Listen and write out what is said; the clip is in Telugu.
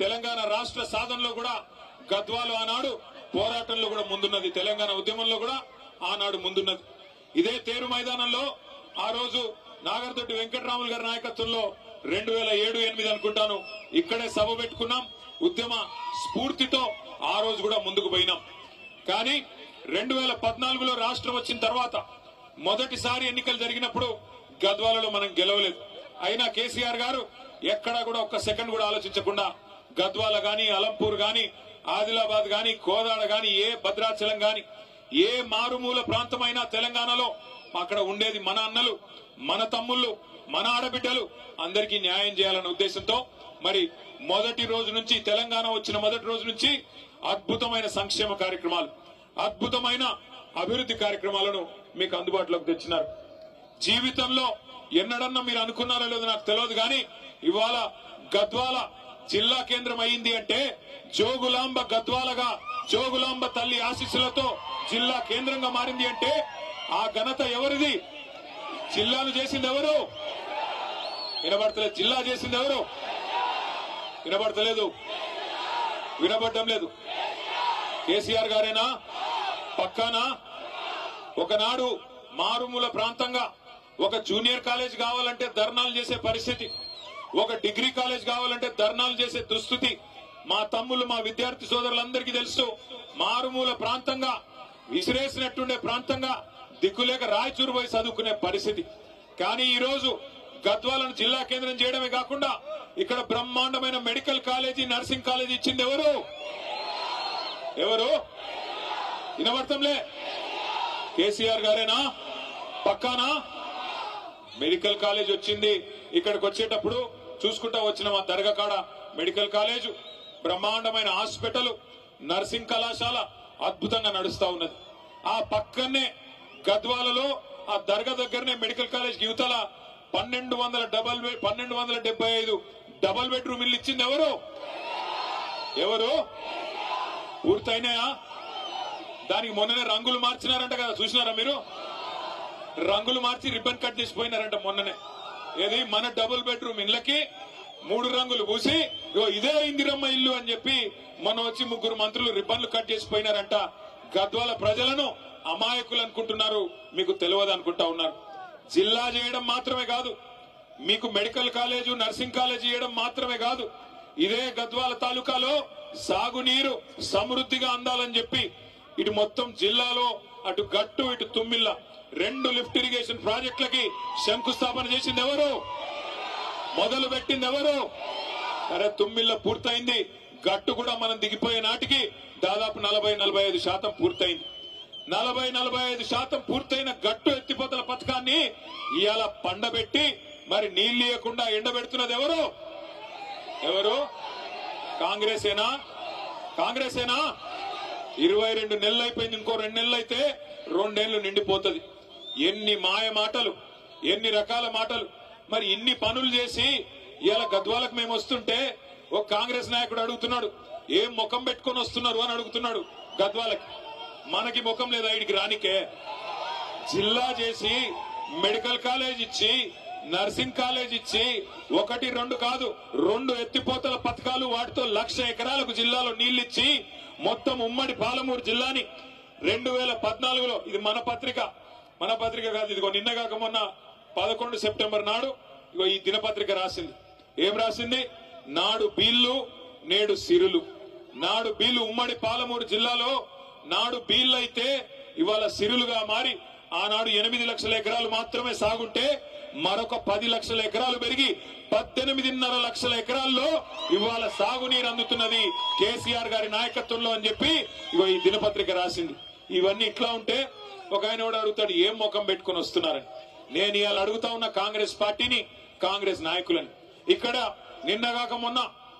తెలంగాణ రాష్ట్ర సాధనలో కూడా గద్వాలు ఆనాడు పోరాటంలో కూడా ముందున్నది. తెలంగాణ ఉద్యమంలో కూడా ఆనాడు ముందున్నది. ఇదే తేరు మైదానంలో ఆ రోజు నాగర్దొడ్డి వెంకటరాములు గారి నాయకత్వంలో రెండు వేల ఏడు ఎనిమిది అనుకుంటాను. ఇక్కడే సభ పెట్టుకున్నాం. ఉద్యమ స్ఫూర్తితో ఆ రోజు కూడా ముందుకు పోయినాం. కానీ రెండు వేల పద్నాలుగులో రాష్ట్రం వచ్చిన తర్వాత మొదటిసారి ఎన్నికలు జరిగినప్పుడు గద్వాలలో మనం గెలవలేదు. అయినా కేసీఆర్ గారు ఎక్కడా కూడా ఒక్క సెకండ్ కూడా ఆలోచించకుండా గద్వాల గాని అలంపూర్ గాని ఆదిలాబాద్ గాని కోదాడ గాని ఏ భద్రాచలం గాని ఏ మారుమూల ప్రాంతమైనా తెలంగాణలో అక్కడ ఉండేది మన అన్నలు మన తమ్ముళ్ళు మన ఆడబిడ్డలు. అందరికీ న్యాయం చేయాలనే ఉద్దేశంతో మరి మొదటి రోజు నుంచి తెలంగాణ వచ్చిన మొదటి రోజు నుంచి అద్భుతమైన సంక్షేమ కార్యక్రమాలు అద్భుతమైన అభివృద్ధి కార్యక్రమాలను మీకు అందుబాటులోకి తెచ్చినారు. జీవితంలో ఎన్నడన్నా మీరు అనుకున్నారో లేదో నాకు తెలియదు కానీ ఇవాళ గద్వాల జిల్లా కేంద్రం అయింది అంటే జోగులాంబ గద్వాలగా జోగులాంబ తల్లి ఆశీస్సులతో జిల్లా కేంద్రంగా మారింది అంటే ఆ ఘనత ఎవరిది? జిల్లాను చేసింది ఎవరు? వినబడతలేదు జిల్లా చేసింది ఎవరు? వినబడతలేదు. వినబడటం లేదు. కేసీఆర్ గారేనా? పక్కానా? ఒకనాడు మారుమూల ప్రాంతంగా ఒక జూనియర్ కాలేజ్ కావాలంటే ధర్నాలు చేసే పరిస్థితి. ఒక డిగ్రీ కాలేజ్ కావాలంటే ధర్నాలు చేసే దుస్థితి మా తమ్ముళ్ళు మా విద్యార్థి సోదరులందరికీ తెలుసు. మారుమూల ప్రాంతంగా విసిరేసినట్టుండే ప్రాంతంగా దిక్కులేక రాయచూరు పోయి చదువుకునే పరిస్థితి. కానీ ఈ రోజు గద్వాలను జిల్లా కేంద్రం చేయడమే కాకుండా ఇక్కడ బ్రహ్మాండమైన మెడికల్ కాలేజీ నర్సింగ్ కాలేజీ ఇచ్చింది ఎవరు? ఎవరు? వినవర్థంలే కేసీఆర్ గారేనా? పక్కానా? మెడికల్ కాలేజ్ వచ్చింది. ఇక్కడికి వచ్చేటప్పుడు చూసుకుంటా వచ్చిన మా దర్గా కాడ మెడికల్ కాలేజ్ బ్రహ్మాండమైన హాస్పిటల్ నర్సింగ్ కళాశాల అద్భుతంగా నడుస్తా ఉన్నది. ఆ పక్కనే గద్వాలలో ఆ దర్గా దగ్గరనే మెడికల్ కాలేజ్ యువతల పన్నెండు వందల డబల్ పన్నెండు వందల డెబ్బై ఐదు డబల్ బెడ్రూమ్ ఇల్లు ఇచ్చింది ఎవరు? ఎవరు? పూర్తయినాయా దానికి మొన్ననే రంగులు మార్చినారంట కదా చూసినారా మీరు? రంగులు మార్చి రిబ్బన్ కట్ చేసిపోయినారంట మొన్ననే. ఏది? మన డబుల్ బెడ్రూమ్ ఇళ్ళకి మూడు రంగులు పూసి ఇదే ఇందిరమ్మ ఇల్లు అని చెప్పి మనం వచ్చి ముగ్గురు మంత్రులు రిబ్బన్లు కట్ చేసిపోయినారంట గద్వాల ప్రజలను అమాయకులు అనుకుంటున్నారు. మీకు తెలియదు అనుకుంటా ఉన్నారు. జిల్లా చేయడం మాత్రమే కాదు మీకు మెడికల్ కాలేజు నర్సింగ్ కాలేజ్ చేయడం మాత్రమే కాదు ఇదే గద్వాల తాలూకాలో సాగునీరు సమృద్ధిగా అందాలని చెప్పి ఇటు మొత్తం జిల్లాలో అటు గట్టు ఇటు తుమ్మిల్లా రెండు లిఫ్ట్ ఇరిగేషన్ ప్రాజెక్టులకి శంకుస్థాపన చేసింది ఎవరు? మొదలు పెట్టింది ఎవరు? అరే తుమ్మిళ్ళ పూర్తయింది. గట్టు కూడా మనం దిగిపోయే నాటికి దాదాపు నలభై నలభై ఐదు శాతం పూర్తయింది. నలభై నలభై ఐదు శాతం పూర్తయిన గట్టు ఎత్తిపోతల పథకాన్ని ఇవాళ పండబెట్టి మరి నీళ్ళు ఇవ్వకుండా ఎండబెడుతున్నది ఎవరు? ఎవరు? కాంగ్రెసేనా? కాంగ్రెసేనా? ఇరవై రెండు నెలలు అయిపోయింది ఇంకో రెండు నెలలు అయితే రెండేళ్ళు నిండిపోతుంది. ఎన్ని మాయ మాటలు ఎన్ని రకాల మాటలు. మరి ఇన్ని పనులు చేసి ఇలా గద్వాలకు మేము వస్తుంటే ఒక కాంగ్రెస్ నాయకుడు అడుగుతున్నాడు ఏం ముఖం పెట్టుకొని వస్తున్నారు? అని అడుగుతున్నాడు గద్వాలకి. మనకి ముఖం లేదు ఆయనకి రానికే. జిల్లా చేసి మెడికల్ కాలేజ్ ఇచ్చి నర్సింగ్ కాలేజ్ ఇచ్చి ఒకటి రెండు కాదు రెండు ఎత్తిపోతల పథకాలు వాటితో లక్ష ఎకరాలకు జిల్లాలో నీళ్ళిచ్చి మొత్తం ఉమ్మడి పాలమూరు జిల్లాని రెండు వేల పద్నాలుగులో ఇది మన పత్రిక మన పత్రిక కాదు ఇదిగో నిన్న కాక మొన్న పదకొండు సెప్టెంబర్ నాడు ఇగో ఈ దినపత్రిక రాసింది. ఏం రాసింది? నాడు బీళ్ళు నేడు సిరులు. నాడు బీళ్ళు ఉమ్మడి పాలమూరు జిల్లాలో నాడు బీళ్ళు అయితే ఇవాళ సిరులుగా మారి ఆనాడు ఎనిమిది లక్షల ఎకరాలు మాత్రమే సాగుంటే మరొక పది లక్షల ఎకరాలు పెరిగి పద్దెనిమిదిన్నర లక్షల ఎకరాల్లో ఇవాళ సాగునీరు అందుతున్నది కేసీఆర్ గారి నాయకత్వంలో అని చెప్పి ఇగో ఈ దినపత్రిక రాసింది. ఇవన్నీ ఇట్లా ఉంటే ఒక ఆయన కూడా అడుగుతాడు ఏం ముఖం పెట్టుకుని వస్తున్నారని? నేను ఇవాళ అడుగుతా ఉన్న కాంగ్రెస్ పార్టీని కాంగ్రెస్ నాయకులని. ఇక్కడ నిన్నగాక మొన్న